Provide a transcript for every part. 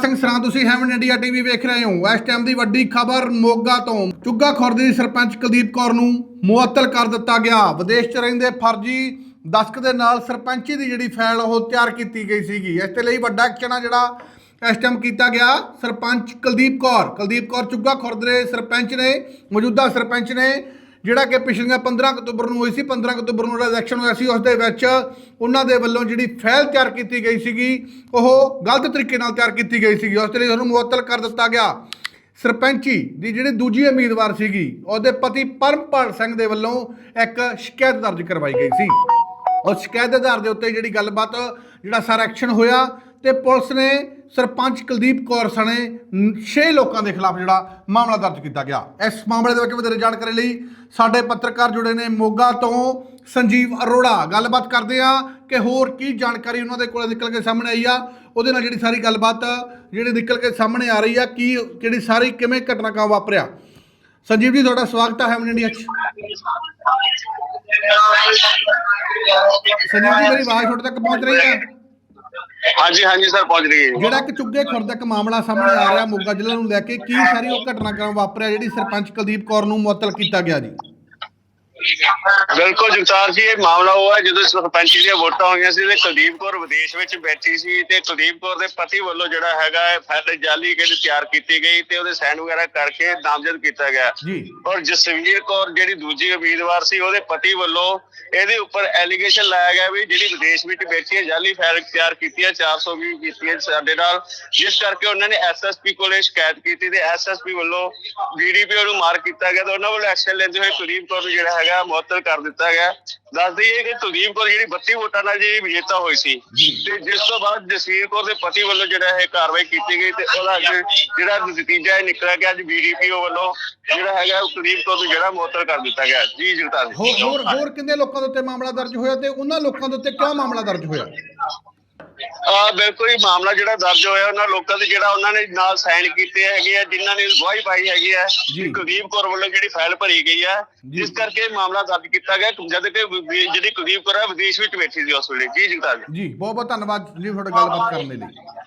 ਸਿੰਘ ਸਰਾਂ, ਤੁਸੀਂ Heaven India TV ਵੇਖ ਰਹੇ ਹੋ। ਇਸ ਟਾਈਮ ਦੀ ਵੱਡੀ ਖਬਰ ਮੋਗਾ ਤੋਂ। ਚੁੱਗਾ ਖੁਰਦ ਦੀ ਸਰਪੰਚ ਕੁਲਦੀਪ ਕੌਰ ਨੂੰ ਮੁਅੱਤਲ ਕਰ ਦਿੱਤਾ ਗਿਆ। ਵਿਦੇਸ਼ 'ਚ ਰਹਿੰਦੇ ਫਰਜ਼ੀ ਦਸਕ ਦੇ ਨਾਲ ਸਰਪੰਚੀ ਦੀ ਜਿਹੜੀ ਫਾਈਲ, ਉਹ ਤਿਆਰ ਕੀਤੀ ਗਈ ਸੀਗੀ। ਇਸ ਤੇ ਲਈ ਵੱਡਾ ਐਕਸ਼ਨ ਜਿਹੜਾ ਇਸ ਟਾਈਮ ਕੀਤਾ ਗਿਆ। ਸਰਪੰਚ ਕੁਲਦੀਪ ਕੌਰ। ਕੁਲਦੀਪ ਕੌਰ ਚੁੱਗਾ ਖੁਰਦ ਦੇ ਸਰਪੰਚ ਨੇ, ਮੌਜੂਦਾ ਸਰਪੰਚ ਨੇ ਜਿਹੜਾ ਕਿ ਪਿਛਲੀਆਂ 15 ਅਕਤੂਬਰ ਨੂੰ ਹੋਈ ਸੀ 15 ਅਕਤੂਬਰ ਨੂੰ ਜਿਹੜਾ ਇਲੈਕਸ਼ਨ ਹੋਇਆ ਸੀ ਉਸ ਦੇ ਵਿੱਚ ਉਹਨਾਂ ਦੇ ਵੱਲੋਂ ਜਿਹੜੀ ਫਾਈਲ ਤਿਆਰ ਕੀਤੀ ਗਈ ਸੀਗੀ, ਉਹ ਗਲਤ ਤਰੀਕੇ ਨਾਲ ਤਿਆਰ ਕੀਤੀ ਗਈ ਸੀਗੀ। ਉਸ ਦੇ ਲਈ ਉਹਨੂੰ ਮੁਅੱਤਲ ਕਰ ਦਿੱਤਾ ਗਿਆ। ਸਰਪੰਚੀ ਦੀ ਜਿਹੜੀ ਦੂਜੀ ਉਮੀਦਵਾਰ ਸੀਗੀ, ਉਹਦੇ ਪਤੀ ਪਰਮਪਾਲ ਸਿੰਘ ਦੇ ਵੱਲੋਂ ਇੱਕ ਸ਼ਿਕਾਇਤ ਦਰਜ ਕਰਵਾਈ ਗਈ ਸੀ। ਉਸ ਸ਼ਿਕਾਇਤ ਦੇ ਆਧਾਰ ਦੇ ਉੱਤੇ ਜਿਹੜੀ ਗੱਲਬਾਤ, ਜਿਹੜਾ ਸਾਰਾ ਐਕਸ਼ਨ ਹੋਇਆ, ਤੇ ਪੁਲਿਸ ਨੇ ਸਰਪੰਚ ਕੁਲਦੀਪ ਕੌਰ ਸਣੇ 6 ਲੋਕਾਂ ਦੇ ਖਿਲਾਫ ਜਿਹੜਾ ਮਾਮਲਾ ਦਰਜ ਕੀਤਾ ਗਿਆ। ਇਸ ਮਾਮਲੇ ਦੇ ਵਿੱਚ ਵਧੇਰੇ ਜਾਣਕਾਰੀ ਲਈ? ਸਾਡੇ ਪੱਤਰਕਾਰ ਜੁੜੇ ਨੇ ਮੋਗਾ ਤੋਂ ਸੰਜੀਵ ਅਰੋੜਾ। ਗੱਲਬਾਤ ਕਰਦੇ ਆ ਕਿ ਹੋਰ ਕੀ ਜਾਣਕਾਰੀ ਉਹਨਾਂ ਦੇ ਕੋਲ ਨਿਕਲ ਕੇ ਸਾਹਮਣੇ ਆਈ ਆ। ਉਹਦੇ ਨਾਲ ਜਿਹੜੀ ਸਾਰੀ ਗੱਲਬਾਤ, ਜਿਹੜੀ ਨਿਕਲ ਕੇ ਸਾਹਮਣੇ ਆ ਰਹੀ ਆ, ਕੀ ਜਿਹੜੀ ਸਾਰੀ, ਕਿਵੇਂ ਘਟਨਾਕ੍ਰਮ ਵਾਪਰਿਆ? ਸੰਜੀਵ ਜੀ, ਤੁਹਾਡਾ ਸਵਾਗਤ ਹੈ ਹੈਮਨ ਇੰਡੀਆ 'ਚ। ਸੰਜੀਵ ਜੀ, ਮੇਰੀ ਆਵਾਜ਼ ਤੁਹਾਡੇ ਤੱਕ ਪਹੁੰਚ ਰਹੀ ਹੈ ਹਾਂਜੀ ਹਾਂਜੀ ਸਰ, ਪਹੁੰਚ ਰਹੀ ਹੈ ਜਿਹੜਾ ਕਿ ਚੁੱਗੇ ਖੁਰਦ ਇੱਕ ਮਾਮਲਾ ਸਾਹਮਣੇ ਆ ਰਿਹਾ ਮੋਗਾ ਜ਼ਿਲ੍ਹਾ ਨੂੰ ਲੈ ਕੇ, ਕੀ ਸਾਰੀ ਉਹ ਘਟਨਾਕ੍ਰਮ ਵਾਪਰਿਆ ਜਿਹੜੀ ਸਰਪੰਚ ਕੁਲਦੀਪ ਕੌਰ ਨੂੰ ਮੁਅੱਤਲ ਕੀਤਾ ਗਿਆ ਜੀ? ਬਿਲਕੁਲ ਜਗਤਾਰ ਜੀ ਇਹ ਮਾਮਲਾ ਉਹ ਹੈ ਜਦੋਂ ਸਰਪੰਚੀ ਦੀਆਂ ਵੋਟਾਂ ਹੋਈਆਂ ਸੀ ਤੇ ਕੁਲਦੀਪ ਕੌਰ ਵਿਦੇਸ਼ ਵਿੱਚ ਬੈਠੀ ਸੀ ਤੇ ਕੁਲਦੀਪ ਕੌਰ ਦੇ ਪਤੀ ਵੱਲੋਂ ਜਿਹੜਾ ਹੈਗਾ ਹੈ ਫਾਈਲ ਜਾਲੀ ਕੇ ਤਿਆਰ ਕੀਤੀ ਗਈ ਤੇ ਉਹਦੇ ਸਾਈਨ ਵਗੈਰਾ ਕਰਕੇ ਨਾਮਜ਼ਦ ਕੀਤਾ ਗਿਆ। ਔਰ ਜਸਵੀਰ ਕੌਰ ਜਿਹੜੀ ਦੂਜੀ ਉਮੀਦਵਾਰ ਸੀ ਉਹਦੇ ਪਤੀ ਵੱਲੋਂ ਇਹਦੇ ਉੱਪਰ ਐਲੀਗੇਸ਼ਨ ਲਾਇਆ ਗਿਆ ਵੀ ਜਿਹੜੀ ਵਿਦੇਸ਼ ਵਿੱਚ ਬੈਠੀ ਹੈ ਜਾਲੀ ਫਾਈਲ ਤਿਆਰ ਕੀਤੀ ਹੈ 420 ਕੀਤੀ ਹੈ ਸਾਡੇ ਨਾਲ। ਜਿਸ ਕਰਕੇ ਉਹਨਾਂ ਨੇ ਐਸਐਸਪੀ ਕੋਲੇ ਸ਼ਿਕਾਇਤ ਕੀਤੀ ਤੇ ਐਸਐਸਪੀ ਵੱਲੋਂ ਬੀਡੀਪੀਓ ਨੂੰ ਮਾਰ ਕੀਤਾ ਗਿਆ ਤੇ ਉਹਨਾਂ ਵੱਲੋਂ ਐਕਸ਼ਨ ਲੈਂਦੇ ਹੋਏ ਕੁਲਦੀਪ ਕੌਰ ਜਿਹੜਾ ਹੈਗਾ ਮੁਅੱਤਲ ਕਰ ਦਿੱਤਾ ਗਿਆ। ਦੱਸ ਦਈਏ ਕਿ ਕੁਲਦੀਪ ਕੌਰ ਜਿਹੜੀ 32 ਵੋਟਾਂ ਨਾਲ ਜਿਹੜੀ ਵਿਜੇਤਾ ਹੋਈ ਸੀ ਤੇ ਜਿਸ ਤੋਂ ਬਾਅਦ ਜਸਵੀਰ ਕੌਰ ਦੇ ਪਤੀ ਵੱਲੋਂ ਜਿਹੜਾ ਇਹ ਕਾਰਵਾਈ ਕੀਤੀ ਗਈ ਤੇ ਉਹਦਾ ਜਿਹੜਾ ਨਤੀਜਾ ਇਹ ਨਿਕਲਿਆ ਕਿ ਅੱਜ ਬੀਡੀਪੀਓ ਵੱਲੋਂ ਜਿਹੜਾ ਹੈਗਾ ਉਹ ਕੁਲਦੀਪ ਕੌਰ ਨੂੰ ਜਿਹੜਾ ਮੁਅੱਤਲ ਕਰ ਦਿੱਤਾ ਗਿਆ। ਜੀ ਜਗਤਾਰ ਹੋਰ ਜੀ ਹੋਰ ਹੋਰ ਕਿੰਨੇ ਲੋਕਾਂ ਦੇ ਉੱਤੇ ਮਾਮਲਾ ਦਰਜ ਹੋਇਆ ਤੇ ਉਹਨਾਂ ਲੋਕਾਂ ਦੇ ਉੱਤੇ ਕਿਉਂ ਮਾਮਲਾ ਦਰਜ ਹੋਇਆ? ਆ ਬਿਲਕੁਲ ਹੀ ਮਾਮਲਾ ਜਿਹੜਾ ਦਰਜ ਹੋਇਆ ਉਹਨਾਂ ਲੋਕਾਂ ਦੇ ਜਿਹੜਾ ਉਹਨਾਂ ਨੇ ਨਾਲ ਸਾਈਨ ਕੀਤੇ ਹੈਗੇ ਆ ਜਿਨ੍ਹਾਂ ਨੇ ਗਵਾਹੀ ਪਾਈ ਹੈਗੀ। ਕਿ ਕੁਲਦੀਪ ਕੌਰ ਵੱਲੋਂ ਜਿਹੜੀ ਫਾਈਲ ਭਰੀ ਗਈ ਜੀ। ਜਿਸ ਕਰਕੇ ਮਾਮਲਾ ਦਰਜ ਕੀਤਾ ਗਿਆ ਜਦ ਕਿ ਜਿਹੜੀ ਕੁਲਦੀਪ ਕੌਰ ਹੈ ਵਿਦੇਸ਼ ਵਿੱਚ ਬੈਠੀ ਸੀ ਉਸ ਵੇਲੇ ਜੀ ਜਗਤਾਰ ਜੀ ਬਹੁਤ ਬਹੁਤ ਧੰਨਵਾਦ ਜੀ ਤੁਹਾਡੇ ਗੱਲਬਾਤ ਕਰਨ ਦੇ ਲਈ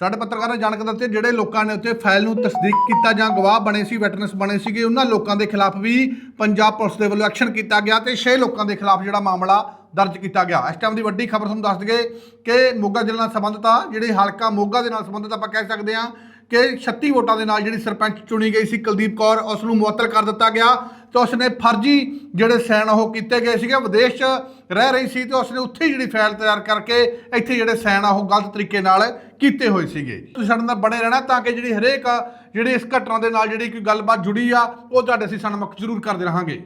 ਸਾਡੇ ਪੱਤਰਕਾਰ ਨੇ ਜਾਣਕਾਰੀ ਦਿੱਤੀ ਜਿਹੜੇ ਲੋਕਾਂ ਨੇ ਉੱਤੇ ਫਾਈਲ ਨੂੰ ਤਸਦੀਕ ਕੀਤਾ ਜਾਂ ਗਵਾਹ ਬਣੇ ਸੀ ਵਿਟਨੈਸ ਬਣੇ ਸੀਗੇ ਉਹਨਾਂ ਲੋਕਾਂ ਦੇ ਖਿਲਾਫ ਵੀ ਪੰਜਾਬ ਪੁਲਿਸ ਦੇ ਵੱਲੋਂ ਐਕਸ਼ਨ ਕੀਤਾ ਗਿਆ ਤੇ 6 ਲੋਕਾਂ ਦੇ ਖਿਲਾਫ ਜਿਹੜਾ ਮਾਮਲਾ ਦਰਜ ਕੀਤਾ ਗਿਆ। ਇਸ ਟਾਈਮ ਦੀ ਵੱਡੀ ਖਬਰ ਤੁਹਾਨੂੰ ਦੱਸ ਦਈਏ ਕਿ ਮੋਗਾ ਜ਼ਿਲ੍ਹੇ ਨਾਲ ਸੰਬੰਧਿਤ ਆ, ਜਿਹੜੇ ਹਲਕਾ ਮੋਗਾ ਦੇ ਨਾਲ ਸੰਬੰਧਿਤ ਆਪਾਂ ਕਹਿ ਸਕਦੇ ਹਾਂ ਕਿ 36 ਵੋਟਾਂ ਦੇ ਨਾਲ ਜਿਹੜੀ ਸਰਪੰਚ ਚੁਣੀ ਗਈ ਸੀ ਕੁਲਦੀਪ ਕੌਰ, ਉਸ ਨੂੰ ਮੁਅੱਤਲ ਕਰ ਦਿੱਤਾ ਗਿਆ ਤੇ ਉਸ ਨੇ ਫਰਜ਼ੀ ਜਿਹੜੇ ਸਾਈਨ ਉਹ ਕੀਤੇ ਗਏ ਸੀਗੇ ਵਿਦੇਸ਼ 'ਚ ਰਹਿ ਰਹੀ ਸੀ ਤੇ ਉਸ ਨੇ ਉੱਥੇ ਹੀ ਜਿਹੜੀ ਫਾਈਲ ਤਿਆਰ ਕਰਕੇ ਇੱਥੇ ਜਿਹੜੇ ਸਾਈਨ ਆ ਉਹ ਗਲਤ ਤਰੀਕੇ ਨਾਲ ਕੀਤੇ ਹੋਏ ਸੀਗੇ। ਤੁਸੀਂ ਸਾਡੇ ਨਾਲ ਬਣੇ ਰਹਿਣਾ ਤਾਂ ਕਿ ਜਿਹੜੀ ਹਰੇਕ ਜਿਹੜੀ ਇਸ ਘਟਨਾ ਦੇ ਨਾਲ ਜਿਹੜੀ ਕੋਈ ਗੱਲਬਾਤ ਜੁੜੀ ਆ, ਉਹ ਤੁਹਾਡੇ ਅਸੀਂ ਸਾਨੂੰ ਜ਼ਰੂਰ ਕਰਦੇ ਰਹਾਂਗੇ।